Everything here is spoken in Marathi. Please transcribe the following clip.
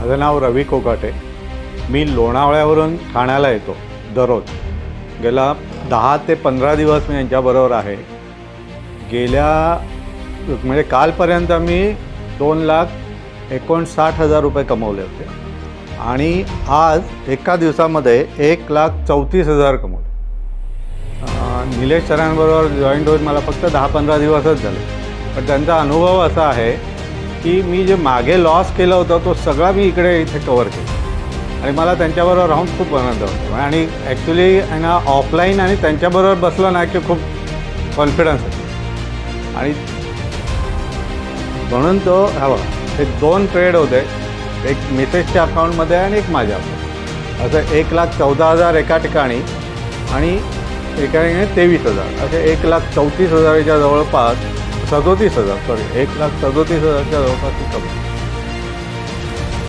माझं नाव रवी कोकाटे मी लोणावळ्यावरून ठाण्याला येतो दररोज. गेला दहा ते पंधरा दिवस मी यांच्याबरोबर आहे. गेल्या म्हणजे कालपर्यंत मी दोन लाख एकोणसाठ हजार रुपये कमवले होते. आणि आज एका दिवसामध्ये एक लाख चौतीस हजार कमवले. निलेश सरांबरोबर जॉईंट होऊन मला फक्त दहा पंधरा दिवसच झाले. पण त्यांचा अनुभव असा आहे की मी जे मागे लॉस केलं होतं तो सगळा मी इकडे इथे कवर केला. आणि मला त्यांच्याबरोबर राहून खूप आनंद होतो. आणि ॲक्च्युली ना ऑफलाईन आणि त्यांच्याबरोबर बसलं ना की खूप कॉन्फिडन्स होतो. आणि म्हणून तो हवा हे दोन ट्रेड होते. एक मिसेसच्या अकाउंटमध्ये आणि एक माझ्या असं एक लाख चौदा हजार एका ठिकाणी आणि एका ठिकाणी तेवीस हजार. असे एक लाख चौतीस हजाराच्या जवळपास सदोतीस हजार सॉरी एक लाख सदोतीस हजारच्या जवळपास कमी